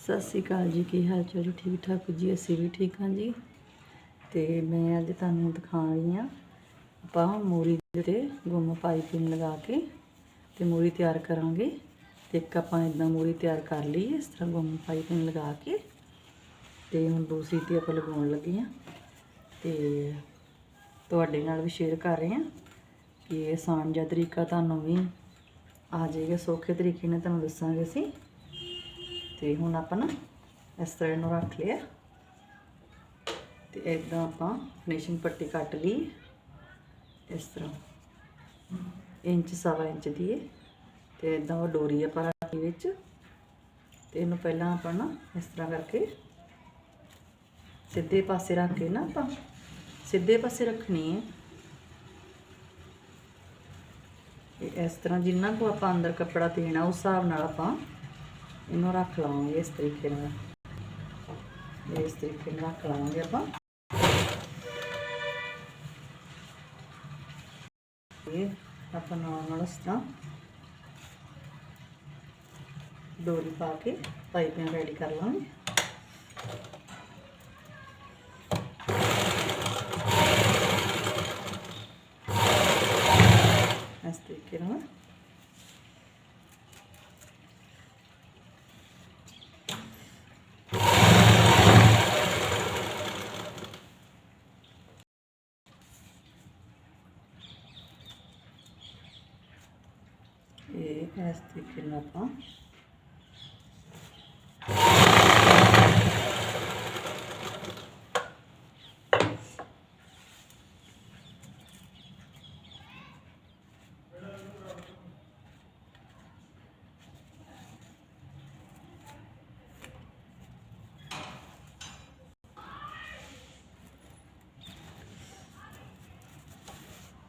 ਸਤਿ ਸ਼੍ਰੀ ਅਕਾਲ ਜੀ, ਕੀ ਹਾਲ ਚਾਲ ਜੀ? ਠੀਕ ਠਾਕ ਜੀ? ਅਸੀਂ ਵੀ ਠੀਕ ਹਾਂ ਜੀ। ਤੇ ਮੈਂ ਅੱਜ ਤੁਹਾਨੂੰ ਦਿਖਾ ਰਹੀ ਹਾਂ, ਆਪਾਂ ਮੂਰੀ ਦੇ ਉੱਤੇ ਗੁੰਮ ਪਾਈਪਿੰਗ ਲਗਾ ਕੇ ਤੇ ਮੂਰੀ ਤਿਆਰ ਕਰਾਂਗੇ। ਤੇ ਇੱਕ ਆਪਾਂ ਇਦਾਂ ਮੂਰੀ ਤਿਆਰ ਕਰ ਲਈ ਇਸ ਤਰ੍ਹਾਂ ਗੁੰਮ ਪਾਈਪਿੰਗ ਲਗਾ ਕੇ। ਤੇ ਹੁਣ ਦੂਸਰੀ ਤੇ ਆਪਾਂ ਲਗਾਉਣ ਲੱਗੇ ਹਾਂ। ਤੇ ਤੁਹਾਡੇ ਨਾਲ ਵੀ ਸ਼ੇਅਰ ਕਰ ਰਹੇ ਹਾਂ ਕਿ ਇਹ ਆਸਾਨ ਜਿਹਾ ਤਰੀਕਾ ਤੁਹਾਨੂੰ ਵੀ ਆ ਜਾਏਗਾ, ਸੌਖੇ ਤਰੀਕੇ ਨਾਲ ਤੁਹਾਨੂੰ ਦੱਸਾਂਗੇ ਅਸੀਂ। ਤੇ ਹੁਣ ਆਪਾਂ ਨਾ ਇਸ ਤਰ੍ਹਾਂ ਇਹਨੂੰ ਰੱਖ ਲਿਆ। ਤੇ ਇਦਾਂ ਆਪਾਂ ਫਿਨਿਸ਼ਿੰਗ ਪੱਟੀ ਕੱਟ ਲਈ। ਇਸ ਤਰ੍ਹਾਂ ਇੰਚ ਸਵਾ ਇੰਚ ਦੀ ਹੈ ਤੇ ਇਦਾਂ ਉਹ ਡੋਰੀ ਆਪਾਂ ਰੱਖੀ ਵਿੱਚ। ਤੇ ਇਹਨੂੰ ਪਹਿਲਾਂ ਆਪਾਂ ਨਾ ਇਸ ਤਰ੍ਹਾਂ ਕਰਕੇ ਸਿੱਧੇ ਪਾਸੇ ਰੱਖ ਕੇ ਨਾ ਆਪਾਂ ਸਿੱਧੇ ਪਾਸੇ ਰੱਖਣੀ ਹੈ ਇਸ ਤਰ੍ਹਾਂ ਜਿੰਨਾ ਕੋ ਆਪਾਂ ਅੰਦਰ ਕੱਪੜਾ ਦੇਣਾ ਉਸ ਹਿਸਾਬ ਨਾਲ ਆਪਾਂ ਇਹਨੂੰ ਰੱਖ ਲਵਾਂਗੇ ਇਸ ਤਰੀਕੇ ਨਾਲ ਇਸ ਤਰੀਕੇ ਨਾਲ ਰੱਖ ਲਵਾਂਗੇ ਆਪਾਂ ਇਹ ਆਪਾਂ ਨਾਰਮਲ ਇਸ ਤਰ੍ਹਾਂ ਡੋਰੀ ਪਾ ਕੇ ਪਾਈਪਿੰਗ ਰੈਡੀ ਕਰ ਲਵਾਂਗੇ ਇਸ ਤਰੀਕੇ ਨਾਲ ਇਹ ਇਸ ਤਰੀਕੇ ਨਾਲ ਆਪਾਂ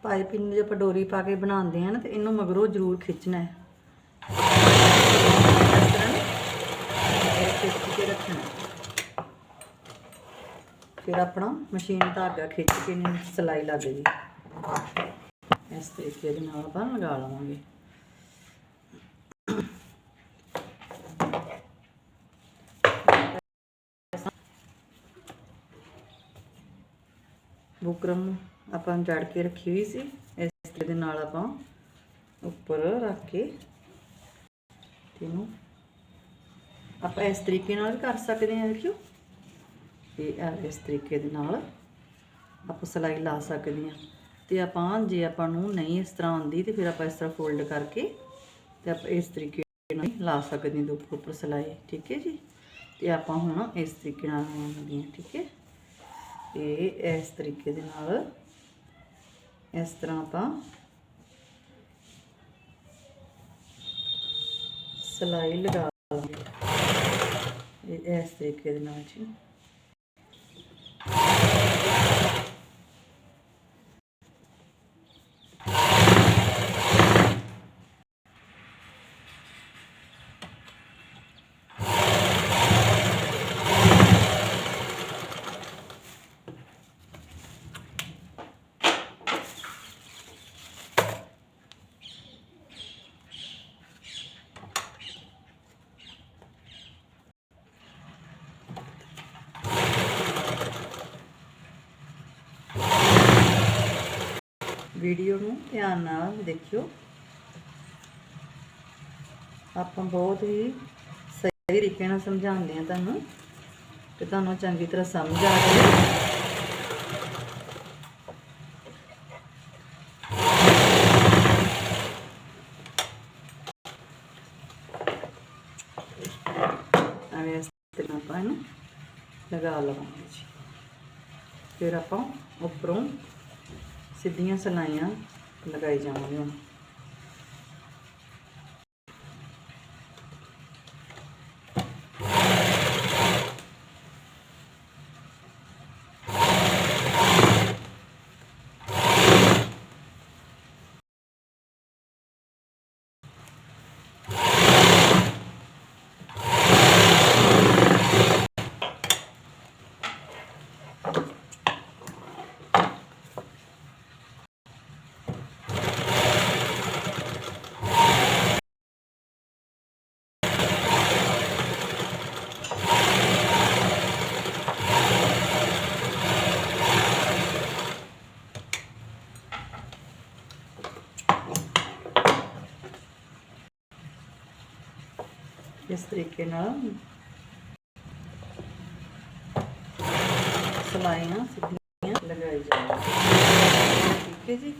ਪਾਈਪਿੰਗ ਜੇ ਆਪਾਂ ਡੋਰੀ ਪਾ ਕੇ ਬਣਾਉਂਦੇ ਆ ਨਾ, ਤੇ ਇਹਨੂੰ ਮਗਰੋਂ ਜ਼ਰੂਰ ਖਿੱਚਣਾ ਹੈ ਇਸ ਤਰ੍ਹਾਂ ਨਾ ਇਹ ਖਿੱਚ ਕੇ ਰੱਖਣਾ ਫਿਰ ਆਪਣਾ ਮਸ਼ੀਨ ਧਾਗਾ ਖਿੱਚ ਕੇ ਨਹੀਂ ਸਲਾਈ ਲੱਗ ਗਈ ਇਸ ਤਰੀਕੇ ਦੇ ਨਾਲ ਆਪਾਂ ਲਗਾ ਲਵਾਂਗੇ। ਬੁਕਰਮ ਆਪਾਂ ਜੜ ਕੇ ਰੱਖੀ ਹੋਈ ਸੀ। ਇਸ ਦੇ ਨਾਲ ਆਪਾਂ ਉੱਪਰ ਰੱਖ ਕੇ ਇਹਨੂੰ ਆਪਾਂ ਇਸ ਤਰੀਕੇ ਨਾਲ ਵੀ ਕਰ ਸਕਦੇ ਹਾਂ, ਦੇਖਿਓ। ਤੇ ਇਹ ਇਸ ਤਰੀਕੇ ਦੇ ਨਾਲ ਆਪਾਂ ਸਲਾਈ ਲਾ ਸਕਦੇ ਹਾਂ। ਤੇ ਆਪਾਂ ਜੇ ਆਪਾਂ ਨੂੰ ਨਹੀਂ ਇਸ ਤਰ੍ਹਾਂ ਆਉਂਦੀ ਤੇ ਫਿਰ ਆਪਾਂ ਇਸ ਤਰ੍ਹਾਂ ਫੋਲਡ ਕਰਕੇ ਤੇ ਆਪਾਂ ਇਸ ਤਰੀਕੇ ਨਾਲ ਲਾ ਸਕਦੇ ਹਾਂ ਦੇ ਉੱਪਰ ਉੱਪਰ ਸਲਾਈ, ਠੀਕ ਹੈ ਜੀ? ਤੇ ਆਪਾਂ ਹੁਣ ਇਸ ਤਰੀਕੇ ਨਾਲ ਲਾਉਂਦੇ ਹਾਂ, ਠੀਕ ਹੈ? ਤੇ ਇਸ ਤਰੀਕੇ ਦੇ ਨਾਲ ਇਸ ਤਰ੍ਹਾਂ ਆਪਾਂ ਸਲਾਈ ਲਗਾ ਲਾਂਗੇ ਇਸ ਤਰੀਕੇ ਦੇ ਨਾਲ ਜੀ। ਵੀਡੀਓ ਨੂੰ ਧਿਆਨ ਨਾਲ ਦੇਖਿਓ। ਆਪਾਂ ਬਹੁਤ ਹੀ ਸਹੀ ਤਰੀਕੇ ਨਾਲ ਸਮਝਾਉਂਦੇ ਆ ਤੁਹਾਨੂੰ ਕਿ ਤੁਹਾਨੂੰ ਚੰਗੀ ਤਰ੍ਹਾਂ ਸਮਝ ਆ ਜਾਵੇ। ਆਪਾਂ ਇਹਨੂੰ ਲਗਾ ਲਵਾਂਗੇ ਜੀ। ਫਿਰ ਆਪਾਂ ਉੱਪਰੋਂ ਸਿੱਧੀਆਂ ਸਲਾਈਆਂ ਲਗਾਈ ਜਾਵਾਂਗੇ ਹੁਣ। ਇਸ ਤਰੀਕੇ ਨਾਲ ਸਲਾਈਆਂ ਸਿੱਧੀਆਂ ਲਗਾਈ ਜਾਣਗੀਆਂ ਠੀਕ ਹੈ ਜੀ?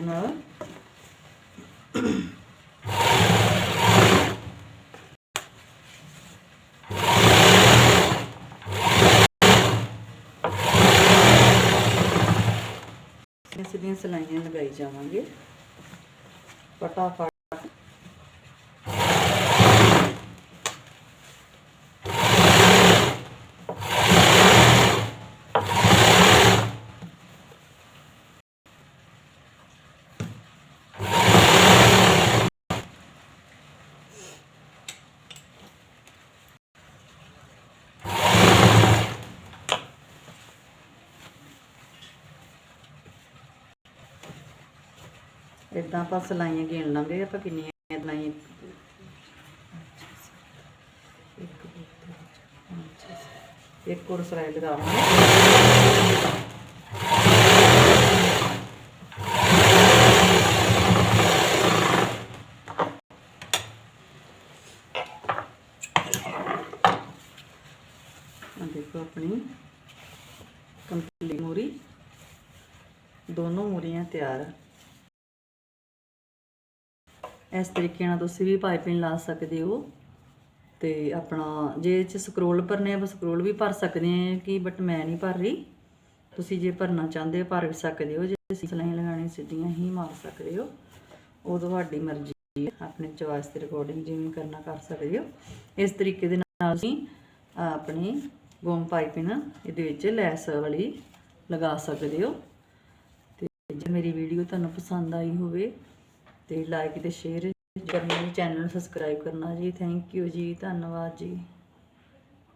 ਇਸ ਨਾਲ। ਸਿੱਧੀਆਂ ਸਿੱਧੀਆਂ ਸਲਾਈਆਂ ਲਗਾਈ ਜਾਵਾਂਗੇ। ਫਟਾਫਟ ਇਦਾਂ ਆਪਾਂ ਸਲਾਈਆਂ ਗਿਣ ਲਾਂਗੇ ਆਪਾਂ ਕਿੰਨੀਆਂ ਸਲਾਈਆਂ ਇੱਕ, ਹੋਰ ਸਲਾਈ ਲਗਾਵਾਂਗੇ ਆ ਦੇਖੋ ਆਪਣੀ ਕੰਪਲੀਟ ਮੂਰੀ। ਦੋਨੋਂ ਮੂਰੀਆਂ ਤਿਆਰ। ਇਸ ਤਰੀਕੇ ਨਾਲ ਤੁਸੀਂ ਵੀ ਪਾਈਪਿੰਗ ਲਾ ਸਕਦੇ ਹੋ ਤੇ ਆਪਣਾ ਜੇ ਇਹ ਚ ਸਕਰੋਲ ਭਰਨੇ ਆ ਸਕਰੋਲ ਵੀ ਭਰ ਸਕਦੇ ਆ ਕਿ ਬਟ ਮੈਂ ਨਹੀਂ ਭਰ ਰਹੀ। ਤੁਸੀਂ ਜੇ ਭਰਨਾ ਚਾਹੁੰਦੇ ਹੋ, ਭਰ ਵੀ ਸਕਦੇ ਹੋ। ਜੇ ਸਲਾਈਆਂ ਲਗਾਉਣੀ ਸਿੱਧੀਆਂ ਹੀ ਮਾਰ ਸਕਦੇ ਹੋ। ਉਹ ਤੁਹਾਡੀ ਮਰਜ਼ੀ ਹੈ। ਆਪਣੇ ਚੋਇਸ 'ਤੇ ਰਿਕਾਰਡਿੰਗ ਜਿਵੇਂ ਕਰਨਾ ਕਰ ਸਕਦੇ ਹੋ। ਇਸ ਤਰੀਕੇ ਦੇ ਨਾਲ ਅਸੀਂ ਆਪਣੀ ਗੋਮ ਪਾਈਪਿੰਗ ਇਹਦੇ ਵਿੱਚ ਲੈਸ ਵਾਲੀ ਲਗਾ ਸਕਦੇ ਹੋ। ਤੇ ਜੇ ਮੇਰੀ ਵੀਡੀਓ ਤੁਹਾਨੂੰ ਪਸੰਦ ਆਈ ਹੋਵੇ ਤੇ ਲਾਈਕ ਤੇ ਸ਼ੇਅਰ ਕਰਨਾ ਜੀ ਚੈਨਲ ਨੂੰ ਸਬਸਕ੍ਰਾਈਬ ਕਰਨਾ ਜੀ। ਥੈਂਕ ਯੂ ਜੀ, ਧੰਨਵਾਦ ਜੀ।